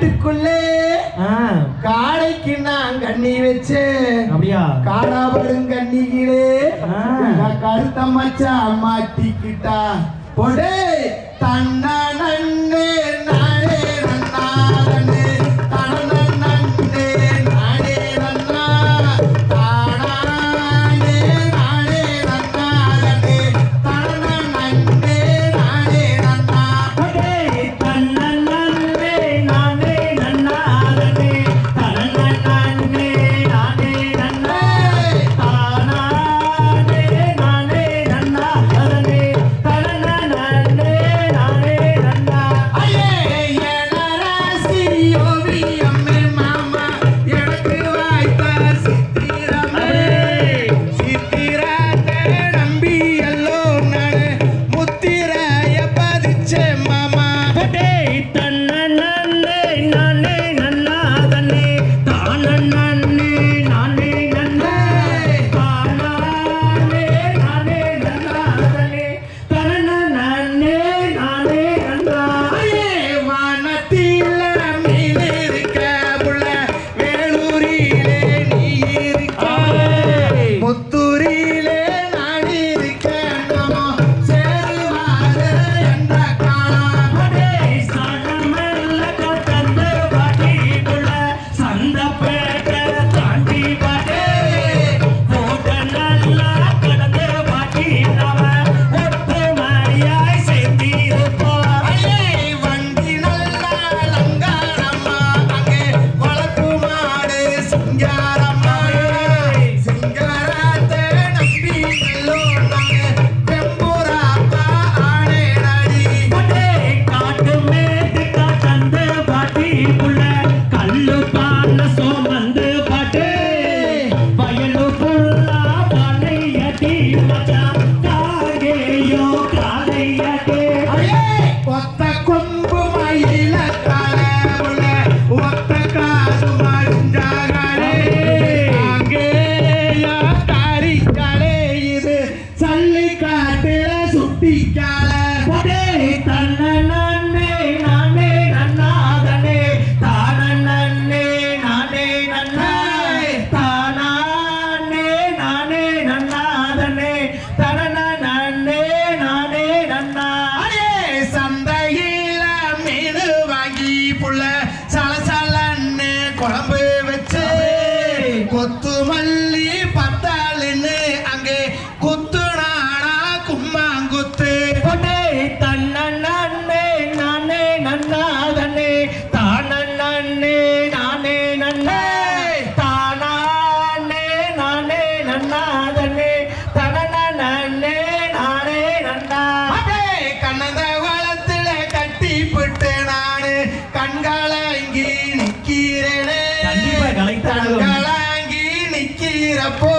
காட்டுக்குள்ளே காடைக்கு நான் கண்ணி வச்சு. அப்படியா? காடாபடும் கண்ணிகளே கருத்த மச்சா மாட்டிக்கிட்டா பொடே. Basta தங்களாங்கி நிக்கிறப்போ